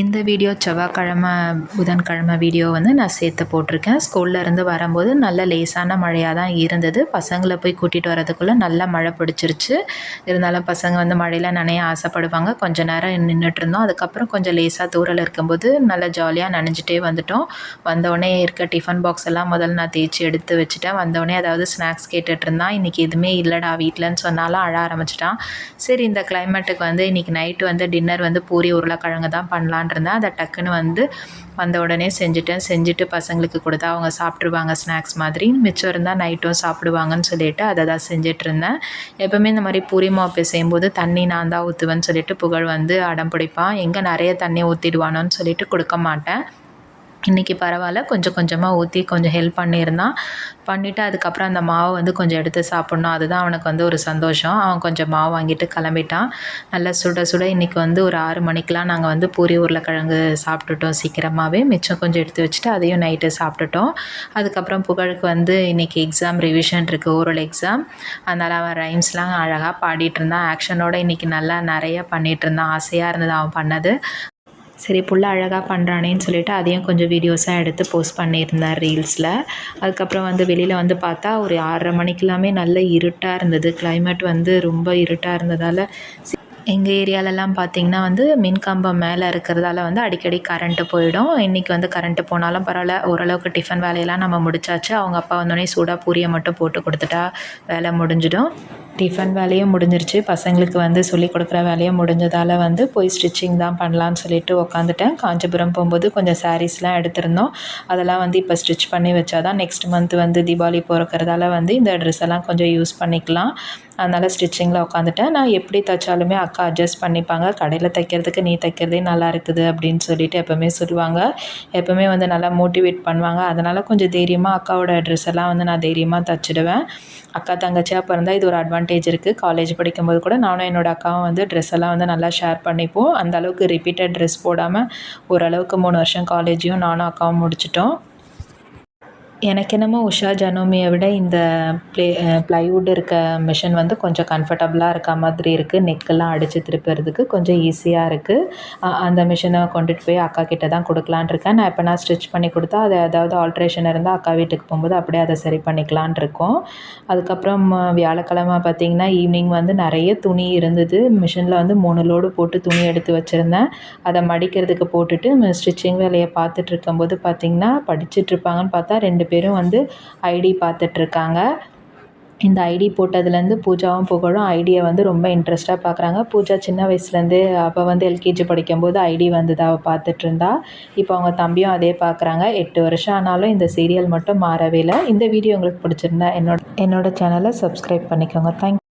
இந்த வீடியோ செவ்வாய்க்கிழமை புதன்கிழமை வீடியோ வந்து நான் சேர்த்து போட்டிருக்கேன். ஸ்கூல்ல இருந்து வரும்போது நல்ல லேசான மழையாக தான் இருந்தது. பசங்களை போய் கூட்டிகிட்டு வரதுக்குள்ளே நல்லா மழை பிடிச்சிருச்சு. இருந்தாலும் பசங்க வந்து மழையில் நனைய ஆசைப்படுவாங்க. கொஞ்சம் நேரம் நின்றுட்டு இருந்தோம் அதுக்கப்புறம் கொஞ்சம் லேசாக தூரல் இருக்கும்போது நல்லா ஜாலியாக நனைஞ்சிட்டே வந்துட்டோம். வந்தவுடனே இருக்க டிஃபன் பாக்ஸ் எல்லாம் முதல்ல நான் தேய்ச்சி எடுத்து வச்சுட்டேன். வந்தவுடனே அதாவது ஸ்நாக்ஸ் கேட்டுட்டு இருந்தான். இன்றைக்கி எதுவுமே இல்லைடா வீட்டிலன்னு சொன்னாலும் அழ ஆரம்பிச்சிட்டான். சரி இந்த கிளைமேட்டுக்கு வந்து இன்றைக்கி நைட்டு வந்து டின்னர் வந்து பூரி உருளைக்கிழங்கு தான் பண்ணலான் இருந்தேன் அதை டக்குன்னு வந்து வந்த உடனே செஞ்சுட்டேன். செஞ்சுட்டு பசங்களுக்கு கொடுத்தா அவங்க சாப்பிட்ருவாங்க ஸ்நாக்ஸ் மாதிரி. மிச்சம் இருந்தால் நைட்டும் சாப்பிடுவாங்கன்னு சொல்லிட்டு அதை தான் செஞ்சுட்டு இருந்தேன் எப்போவுமே இந்த மாதிரி பூரி மாப்பை செய்யும்போது தண்ணி நான் தான் ஊற்றுவேன்னு சொல்லிட்டு புகழ் வந்து அடம் பிடிப்பான் எங்கே நிறைய தண்ணி ஊற்றிடுவானோன்னு சொல்லிட்டு கொடுக்க மாட்டேன். இன்றைக்கி பரவாயில்ல. கொஞ்சம் கொஞ்சமாக ஊற்றி கொஞ்சம் ஹெல்ப் பண்ணியிருந்தான். பண்ணிவிட்டு அதுக்கப்புறம் அந்த மாவை வந்து கொஞ்சம் எடுத்து சாப்பிட்ணும். அதுதான் அவனுக்கு வந்து ஒரு சந்தோஷம். அவன் கொஞ்சம் மாவு வாங்கிட்டு கிளம்பிட்டான். நல்லா சுட சுட இன்றைக்கி வந்து ஒரு ஆறு மணிக்கெலாம் நாங்கள் வந்து பூரி உருளைக்கிழங்கு சாப்பிட்டுட்டோம் சீக்கிரமாகவே மிச்சம் கொஞ்சம் எடுத்து வச்சுட்டு அதையும் நைட்டு சாப்பிட்டுட்டோம். அதுக்கப்புறம் புகழுக்கு வந்து இன்றைக்கி எக்ஸாம் ரிவிஷன் இருக்குது ஓரல் எக்ஸாம் அதனால் அவன் ரைம்ஸ்லாம் அழகாக பாடிட்டு இருந்தான். ஆக்ஷனோட இன்றைக்கி நல்லா நிறைய பண்ணிகிட்டு இருந்தான். ஆசையாக இருந்தது அவன் பண்ணது. சரி புள்ள அழகாக பண்ணுறானேன்னு சொல்லிட்டு அதையும் கொஞ்சம் வீடியோஸாக எடுத்து போஸ்ட் பண்ணியிருந்தார் ரீல்ஸில் அதுக்கப்புறம் வந்து வெளியில் வந்து பார்த்தா ஒரு ஆறரை மணிக்கெல்லாமே நல்ல இருட்டாக இருந்தது. கிளைமேட் வந்து ரொம்ப இருட்டாக இருந்ததால் எங்கள் ஏரியாலெல்லாம் பார்த்திங்கன்னா வந்து மின்கம்பம் மேலே இருக்கிறதால வந்து அடிக்கடி கரண்ட்டு போயிடும். இன்றைக்கி வந்து கரண்ட்டு போனாலும் பரவாயில்ல. ஓரளவுக்கு டிஃபன் வேலையெல்லாம் நம்ம முடிச்சாச்சு. அவங்க அப்பா வந்தோடனே சூடாக பூரியை மட்டும் போட்டு கொடுத்துட்டா வேலை முடிஞ்சிடும். டிஃபன் வேலையும் முடிஞ்சிருச்சு. பசங்களுக்கு வந்து சொல்லிக் கொடுக்குற வேலையும் முடிஞ்சதால் வந்து போய் ஸ்டிச்சிங் தான் பண்ணலான்னு சொல்லிட்டு உக்காந்துட்டேன். காஞ்சிபுரம் போகும்போது கொஞ்சம் சாரீஸ்லாம் எடுத்திருந்தோம். அதெல்லாம் வந்து இப்போ ஸ்டிச் பண்ணி வச்சா தான் நெக்ஸ்ட் மந்த் வந்து தீபாவளி பிறக்கறதால வந்து இந்த ட்ரெஸ் எல்லாம் கொஞ்சம் யூஸ் பண்ணிக்கலாம். அதனால் ஸ்டிச்சிங்கில் உட்காந்துட்டேன் நான் எப்படி தைச்சாலுமே அக்கா அட்ஜஸ்ட் பண்ணிப்பாங்க. கடையில் தைக்கிறதுக்கு நீ தைக்கிறதே நல்லா இருக்குது அப்படின்னு சொல்லிட்டு எப்போவுமே சொல்லுவாங்க. எப்போவுமே வந்து நல்லா மோட்டிவேட் பண்ணுவாங்க. அதனால் கொஞ்சம் தைரியமாக அக்காவோட ட்ரெஸ் எல்லாம் வந்து நான் தைரியமாக தைச்சிடுவேன். அக்கா தங்கச்சியாக பிறந்தால் இது ஒரு அட்வான்டேஜ் இருக்குது காலேஜ் படிக்கும்போது கூட நானும் என்னோடய அக்காவும் வந்து ட்ரெஸ் எல்லாம் வந்து நல்லா ஷேர் பண்ணிப்போம். அந்த அளவுக்கு ரிப்பீட்டட் ட்ரெஸ் போடாமல் ஓரளவுக்கு மூணு வருஷம் காலேஜையும் நானும் அக்காவும் முடிச்சிட்டோம். எனக்கு என்னமோ உஷா ஜனோமியை விட இந்த ப்ளே ப்ளைவுட் இருக்க மிஷின் வந்து கொஞ்சம் கம்ஃபர்டபுளாக இருக்க மாதிரி இருக்குது நெக்கெல்லாம் அடித்து திருப்புறதுக்கு கொஞ்சம் ஈஸியாக இருக்குது அந்த மிஷினை கொண்டுட்டு போய் அக்கா கிட்ட தான் கொடுக்கலான் இருக்கேன். நான் இப்போ நான் ஸ்டிச் பண்ணி கொடுத்தா அது ஏதாவது ஆல்ட்ரேஷன் இருந்தால் அக்கா வீட்டுக்கு போகும்போது அப்படியே அதை சரி பண்ணிக்கலான் இருக்கோம். அதுக்கப்புறம் வியாழக்கிழமை பார்த்திங்கன்னா ஈவினிங் வந்து நிறைய துணி இருந்தது. மிஷினில் வந்து மூணு லோடு போட்டு துணி எடுத்து வச்சுருந்தேன். அதை மடிக்கிறதுக்கு போட்டுட்டு ஸ்டிச்சிங் வேலையை பார்த்துட்டு இருக்கும்போது பார்த்திங்கன்னா படிச்சிட்ருப்பாங்கன்னு பார்த்தா ரெண்டு பேரும் வந்து ஐடி பார்த்துட்ருக்காங்க. இந்த ஐடி போட்டதுலேருந்து பூஜாவும் புகழும் ஐடியை வந்து ரொம்ப இன்ட்ரெஸ்ட்டாக பார்க்குறாங்க பூஜா சின்ன வயசுலேருந்தே அவள் வந்து எல்கேஜி படிக்கும்போது ஐடி வந்தது அவள் பார்த்துட்ருந்தா. இப்போ அவங்க தம்பியும் அதே பார்க்குறாங்க எட்டு வருஷம் ஆனாலும் இந்த சீரியல் மட்டும் மாறவே இல்லை. இந்த வீடியோ உங்களுக்கு பிடிச்சிருந்தா என்னோட என்னோடய சேனலை சப்ஸ்கிரைப் பண்ணிக்கோங்க. தேங்க்